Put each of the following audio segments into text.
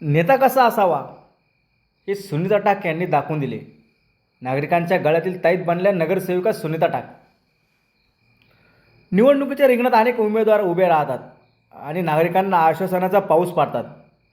नेता कसा असावा हे सुनीता टाक यांनी दाखवून दिले. नागरिकांच्या गळ्यातील ताईत बनल्या नगरसेविका सुनीता टाक. निवडणुकीच्या रिंगणात अनेक उमेदवार उभे राहतात आणि नागरिकांना आश्वासनाचा पाऊस पाडतात.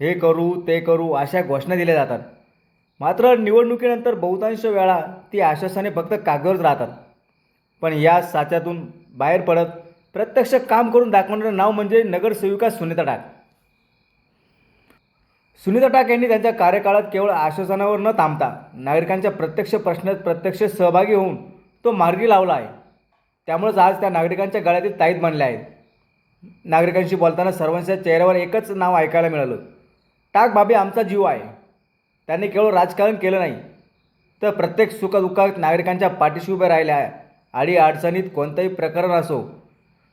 हे करू ते करू अशा घोषणा दिल्या जातात. मात्र निवडणुकीनंतर बहुतांश वेळा ती आश्वासने फक्त कागदावरच राहतात. पण या साच्यातून बाहेर पडत प्रत्यक्ष काम करून दाखवणारं नाव म्हणजे नगरसेविका सुनीता टाक. सुनीता टाक यांनी त्यांच्या कार्यकाळात केवळ आश्वासनावर न थांबता नागरिकांच्या प्रत्यक्ष प्रश्नात प्रत्यक्ष सहभागी होऊन तो मार्गी लावला आहे. त्यामुळेच आज त्या नागरिकांच्या गळ्यातील ताईत बनल्या आहेत. नागरिकांशी बोलताना सर्वांच्या चेहऱ्यावर एकच नाव ऐकायला मिळालं. टाक बाबी आमचा जीव आहे. त्यांनी केवळ राजकारण केलं नाही तर प्रत्येक सुखदुःखात नागरिकांच्या पाठीशी उभे राहिल्या आहे. आणि अडचणीत कोणतंही प्रकरण असो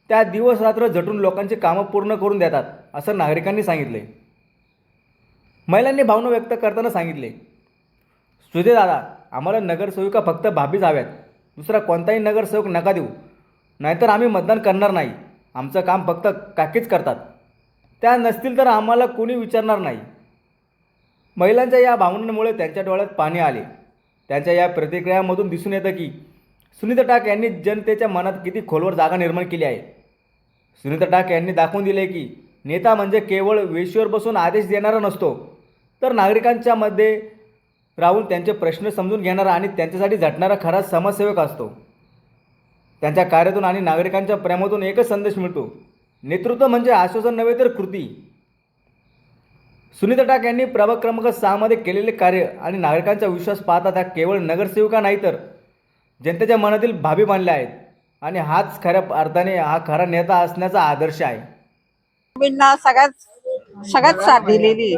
त्या दिवस रात्र झटून लोकांची कामं पूर्ण करून देतात असं नागरिकांनी सांगितले महिलांनी भावना व्यक्त करताना सांगितले सुधे दादा आम्हाला नगरसेविका फक्त भाभीच हव्यात. दुसरा कोणताही नगरसेवक नका देऊ. नाहीतर आम्ही मतदान करणार नाही. आमचं काम फक्त काकीच करतात. त्या नसतील तर आम्हाला कोणी विचारणार नाही. महिलांच्या या भावनांमुळे त्यांच्या डोळ्यात पाणी आले. त्यांच्या या प्रतिक्रियामधून दिसून येतं की सुनीता टाक यांनी जनतेच्या मनात किती खोलवर जागा निर्माण केली आहे. सुनीता टाक यांनी दाखवून दिले की नेता म्हणजे केवळ वेशीवर बसून आदेश देणारा नसतो. तर नागरिकांच्या मध्ये राहून त्यांचे प्रश्न समजून घेणारा आणि त्यांच्यासाठी झटणारा खरा समाजसेवक असतो. त्यांच्या कार्यातून आणि नागरिकांच्या प्रेमातून एकच संदेश मिळतो. नेतृत्व म्हणजे आश्वासन नव्हे तर कृती. सुनीता टाक यांनी प्रभाग क्रमांक सहामध्ये केलेले कार्य आणि नागरिकांचा विश्वास पाहता त्या केवळ नगरसेविका नाही तर जनतेच्या मनातील भाभी मानल्या आहेत. आणि हाच खऱ्या अर्थाने हा खरा नेता असण्याचा आदर्श आहे. सगळ्यात सगळ्यात साथ दिलेली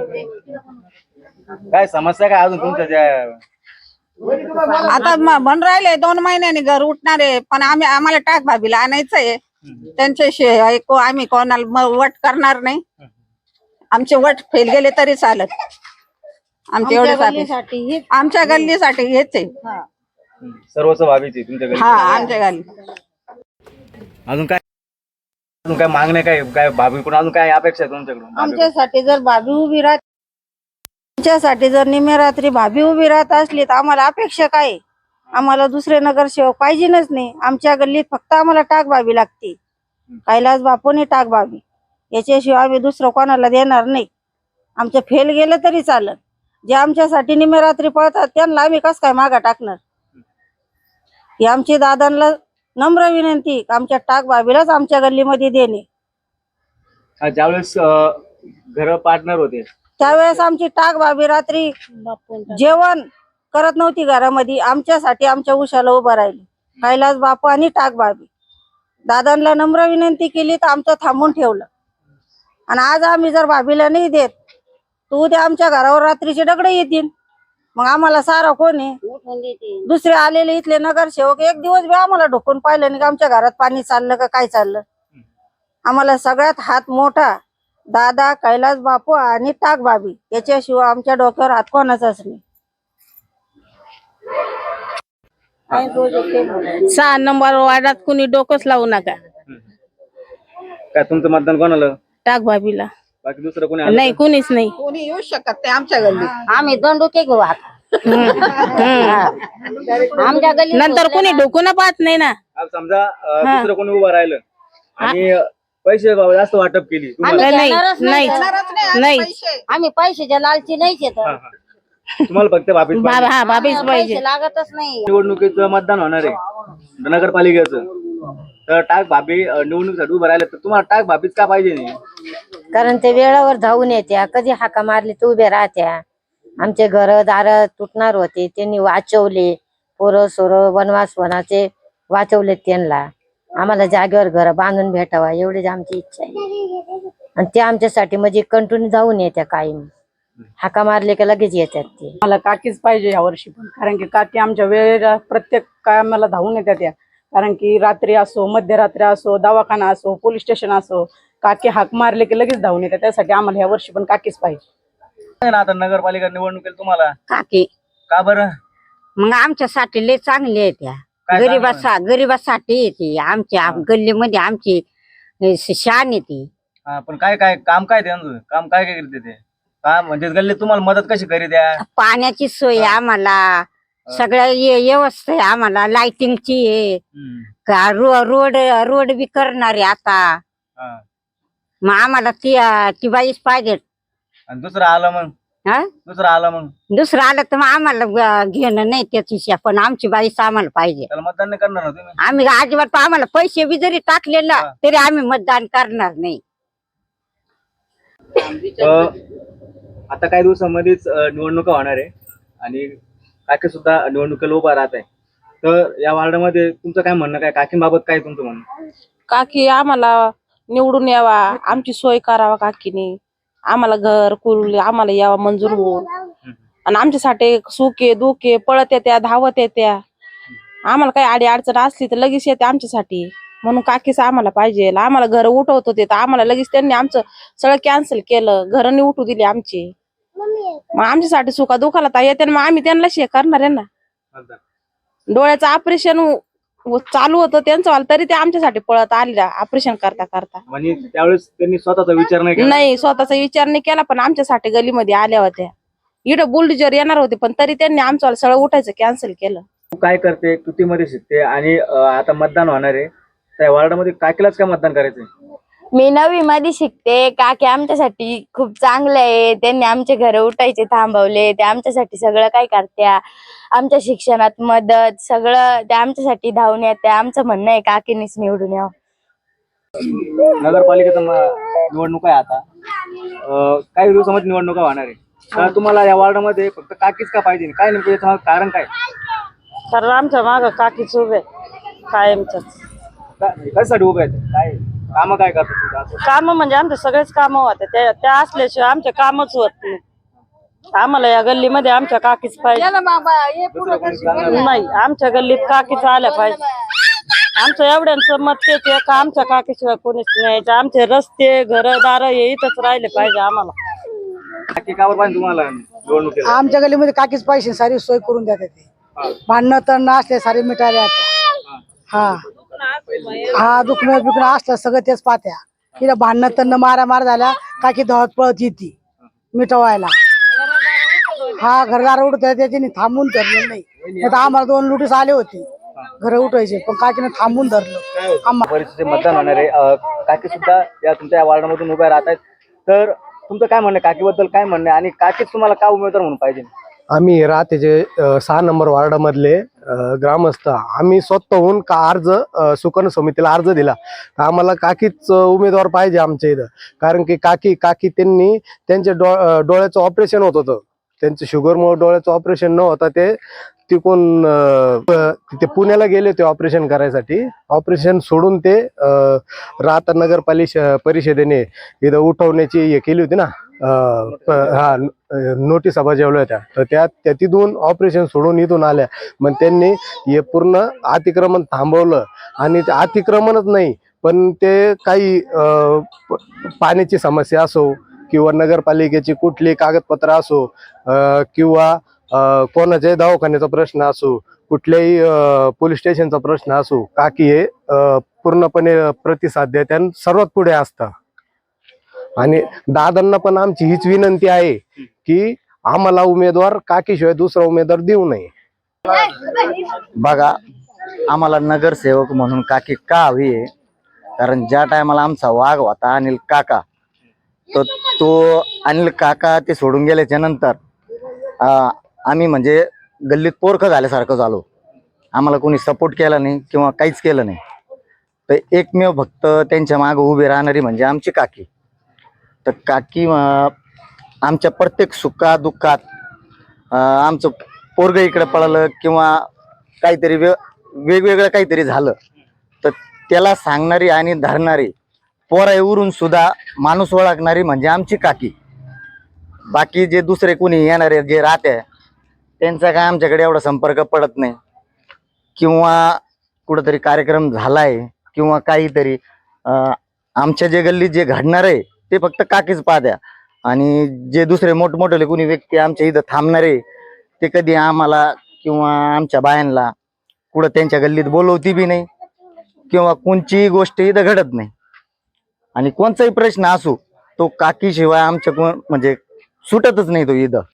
काय समस्या काय अजून तुमच्या ज्या आता म- म्हणून राहिले दोन महिन्यांनी घर उठणार आहे पण आम्ही आम्हाला टाक भाभीला आणायचंय त्यांच्याशी ऐकू आम्ही कोणाला म- वट करणार नाही. आमचे वट फेल गेले तरी चालत. आमचे एवढे गल्लीसाठी आमच्या गल्लीसाठी हेच आहे. सर्वच भाभीची तुमच्याकडे हा आमच्या गल्ली अजून काय अजून काय मागणे काय काय भाभीकडून अजून काय अपेक्षा आहे तुमच्याकडून? आमच्यासाठी जर भाभी उभी राहत आमच्यासाठी जर निम्या रात्री भाभी उभी राहत असली तर आम्हाला अपेक्षा काय? आहे? आम्हाला दुसरे नगरसेवक पाहिजेच नाही. आमच्या गल्लीत फक्त आम्हाला टाक भाभी लागते. कैलास बापूने टाक भाभी. याच्याशिवाय आम्ही दुसरं कोणाला देणार नाही. आमचं फेल गेलं तरी चालत जे आमच्यासाठी निम्या रात्री पळतात त्यांना आम्ही कस काय मागा टाकणार? ही आमची दादांना नम्र विनंती आमच्या टाक भाभीलाच आमच्या गल्लीमध्ये देणे. ज्यावेळेस घर पार्टनर होते त्यावेळेस आमची टाक भाभी रात्री जेवण करत नव्हती घरामध्ये. आमच्यासाठी आमच्या उशाला उभं राहिली. कैलास बापू आणि टाक भाभी दादांना नम्र विनंती केली तर आमचं थांबून ठेवलं. आणि आज आम्ही जर भाभीला नाही देत तर उद्या आमच्या घरावर रात्रीचे दगडे येतील. मग आम्हाला सारा कोण? आहे दुसरे आलेले इथले नगरसेवक एक दिवस बी आम्हाला ढोकून पाहिलं नाही का आमच्या घरात पाणी चाललं का काय चाललं. आम्हाला सगळ्यात हात मोठा दादा कैलास बापू आणि टाक बाबी याच्याशिवाय आमच्या डोक्यावर हात कोणाचाच नाही. सहा नंबर वार्डात कुणी डोकंच लावू नका. काय तुमचं मतदान कोणाला? टाक भाभीला बाकी दुसरं कोणी आलं? नाही कुणीच नाही. कोणी येऊ शकत नाही आमच्या गल्लीत. आम्ही दंडुके घेऊ आता. आमच्या गल्ली नंतर कुणी ढोकून पाहत नाही ना. आज समजा अं, दुसरं कोणी उभं राहिलं आणि अं, पैसे जास्त वाटप केली. तुम्हाला. नाही देणारच नाही. नाही. आम्ही पैशाच्या लालची नाहीच येत हा, हा. तुम्हाला फक्त भाभीच बाबा पाहिजे. हा बाबीच पाहिजे. पैसे लागतच नाही. निवडणुकीचं मतदान होणार आहे. नगरपालिकेचं. तर टाक भाभी अं, निवडणुकीसाठी उभं राहिलं तर तुम्हाला टाक भाभीच का पाहिजे नाही? कारण ते वेळेवर धावून येत्या. कधी हाका मारली तर उभ्या राहत्या. आमचे घर दार तुटणार होते. त्यांनी वाचवले. पोरं सोरं वनवास वनाचे वाचवले त्यांना. आम्हाला जागेवर घर बांधून भेटावा एवढीच आमची इच्छा आहे. आणि ते आमच्यासाठी म्हणजे कंटिन्यू धावून येत्या कायम. हाका मारले का लगेच येतात ते. मला काकीच पाहिजे या वर्षी पण कारण की काकी आमच्या वेळेला प्रत्येक कामाला धावून येतात त्या. कारण की रात्री असो मध्यरात्री असो दवाखाना असो पोलीस स्टेशन असो काकी हाक मारले की लगेच धावून येतात त्यासाठी आम्हाला या वर्षी पण काकीच पाहिजे. आता नगरपालिका निवडणुकीला तुम्हाला. काकी. का बरं? मग आमच्यासाठी लय चांगली आहे त्या. गरीबासा गरीबासाठी येते आमच्या गल्लीमध्ये आमची शान येते हा, पण काय काय काम काय त्यांचं काम काय काय करते ते? म्हणजे गल्ली तुम्हाला मदत कशी करी द्या पाण्याची सोय आहे आम्हाला सगळ्या ये- व्यवस्था आहे आम्हाला. लाइटिंगची आहे. का रो- रोड रोड बी करणार आहे आता मग आम्हाला ती ती बाईच पाहिजे आणि दुसरं आलं मग? हा? दुसरं आलं मग. दुसरं आलं तर मग आम्हाला ग- घेणं नाही त्याची पण आमची बाईच आम्हाला पाहिजे. त्याला मतदान नाही करणार ना तुम्ही? आम्ही अजिबात आम्हाला पैसे बी जरी टाकले ना हा. तरी आम्ही मतदान करणार नाही. अ, आता काही दिवसामध्येच अ, निवडणुका होणार आहे. आणि काकी सुद्धा निवडणुकीला उभा राहत आहे. तर या वार्डामध्ये तुमचं काय म्हणणं काय काकींबाबत काय तुमचं म्हणणं? काकी आम्हाला निवडून यावा. आमची सोय करावा काकीने. आम्हाला घर कुल आम्हाला यावा मंजूर होऊन. आणि आमच्यासाठी सुखे दुखे पळत येत्या धावत येत्या. आम्हाला काही आडी अडचण असली तर लगेच येते आमच्यासाठी. म्हणून काकीच आम्हाला पाहिजे. आम्हाला घर उठवत होते तर आम्हाला लगेच त्यांनी आमचं सगळं कॅन्सल केलं. घर नाही उठू दिली आमची. मग आमच्यासाठी सुखा दुखाला तर येते ना, मग आम्ही त्यांना शे करणार आहे ना. डोळ्याचं ऑपरेशन चालू होतं त्यांचं वालं, तरी ते आमच्यासाठी पळत आले ऑपरेशन करता करता. म्हणजे त्यावेळेस त्यांनी स्वतःचा विचार नाही केला? नाही स्वतःचा विचार नाही केला पण आमच्यासाठी गलीमध्ये आल्या होत्या. इकडं बुलडोजर येणार होते पण तरी त्यांनी आमचं सगळं उठायचं कॅन्सल केलं. तू काय करते? कृतीमध्ये शिकते आणि अ, आता मतदान होणार आहे. त्या वार्डामध्ये काकीलाच काय मतदान करायचंय? मी नवी मध्ये शिकते. काकी आमच्यासाठी खूप चांगले आहे. त्यांनी आमचे घर उठायचे थांबवले. ते आमच्यासाठी सगळं काय करत्या? आमच्या शिक्षणात मदत सगळं ते आमच्यासाठी धावून येत्या आमचं म्हणणं आहे काकीनीच निवडून यावं. नगरपालिकेचा निवडणूक आहे आता. अ, काही दिवसामध्ये निवडणुका होणार आहे. तर तुम्हाला या वार्डामध्ये फक्त काकीच का पाहिजे? काय नेमकं याचं कारण काय? कारण आमच्या माग काकीच उभे कायमच का- कशासाठी उभे आहेत? काय कामं काय करतात तुमचं? असं? काम म्हणजे आमचे सगळेच काम होते त्या त्या असल्याशिवाय आमचे कामच होत नाही. आम्हाला या गल्लीमध्ये आमच्या काकीच पाहिजे. नाही. नाही आमच्या गल्लीत काकीच आल्या पाहिजे. आमचं एवढ्यांचं मत तेच आहे का आमच्या काकीशिवाय कोणीच नाही यायचं. आमचे रस्ते घर दार हे इथंच राहिले पाहिजे आम्हाला. काकी कावर पाहिजे तुम्हाला निवडणुकीला? आमच्या गलीमध्ये काकीच पैसे सारी सोय करून देतात ते. हा. भांडणं तर असले सारे मिटायला येतात. हा. हा दुखणं बिकणं असलं सगळं तेच पाहत्या. तिला भांडणं तर मारा मार झाल्या काकी धावत पळत येते. मिटवायला. हा घरदार उडत त्याच्याने थांबून धरलं नाही. नाही तर आम्हाला दोन लुटीस आले होते. घर उठवायचे पण काकीने थांबून धरलं. परिस्थिती मतदान होणार आहे. अ, काकी सुद्धा या तुमच्या या वार्डामधून उभ्या राहत आहेत. तर तुमचं काय म्हणणं आहे? काकीबद्दल काय म्हणणं आहे? आणि काकीच तुम्हाला का उमेदवार म्हणून पाहिजे? आम्ही राहतेचे अ, सहा नंबर वार्डामधले अ, ग्रामस्थ. आम्ही स्वतःहून का अर्ज अ, सुकर्ण समितीला अर्ज दिला. तर आम्हाला काकीच अ, उमेदवार पाहिजे आमच्या इथं. कारण की काकी काकी त्यांनी त्यांच्या डो अ, डोळ्याचं ऑपरेशन होत होतं. त्यांचं शुगरमुळे डोळ्याचं ऑपरेशन न होता ते तिकून तिथे पुण्याला गेले होते ऑपरेशन करायसाठी. ऑपरेशन सोडून ते राहता नगरपालिश परिषदेने इथं उठवण्याची हे केली होती ना प- हा नोटिसा बजावल्या होत्या. तर त्या त्या तिथून ऑपरेशन सोडून इथून आल्या. मग त्यांनी हे पूर्ण अतिक्रमण थांबवलं. आणि ते अतिक्रमणच नाही पण ते काही प- पाण्याची समस्या असो किंवा नगरपालिकेची कुठली कागदपत्र असो किंवा कोणाच्याही दवाखान्याचा प्रश्न असो कुठल्याही पोलीस स्टेशनचा प्रश्न असो काकी हे पूर्णपणे प्रतिसाद देते आणि सर्वात पुढे असतं आणि दादांना पण आमची हीच विनंती आहे की आम्हाला उमेदवार काकीशिवाय दुसरा उमेदवार देऊ नये. बघा आम्हाला नगरसेवक म्हणून काकी का हवी आहे. कारण ज्या टायमाला आमचा वाघ होता अनिल काका तर तो अनिल काका ते सोडून गेल्याच्यानंतर आम्ही म्हणजे गल्लीत पोरखं झाल्यासारखं झालो. आम्हाला कोणी सपोर्ट केला नाही किंवा काहीच केलं नाही. तर एकमेव फक्त त्यांच्या मागं उभी राहणारी म्हणजे आमची काकी. तर काकी आमच्या प्रत्येक सुखा दुःखात आमचं पोरग इकडे पळालं किंवा काहीतरी वे वेगवेगळं काहीतरी झालं. तर त्याला सांगणारी आणि धरणारी पोराईवरून सुद्धा माणूस ओळखणारी म्हणजे आमची काकी. बाकी जे दुसरे कोणी येणारे जे राहते त्यांचा काय आमच्याकडे एवढा संपर्क पडत नाही. किंवा कुठंतरी कार्यक्रम झालाय किंवा काहीतरी आमच्या जे गल्लीत जे घडणार आहे ते फक्त काकीच पाहत्या. आणि जे दुसरे मोठमोठे कोणी व्यक्ती आमच्या इथं थांबणारे ते कधी आम्हाला किंवा आमच्या बायांना कुठं त्यांच्या गल्लीत बोलवती बी नाही किंवा कोणचीही गोष्ट इथं घडत नाही. आणि कोणताही प्रश्न असो तो काकीशिवाय आमच्या म्हणजे सुटतच नाही तो इथं.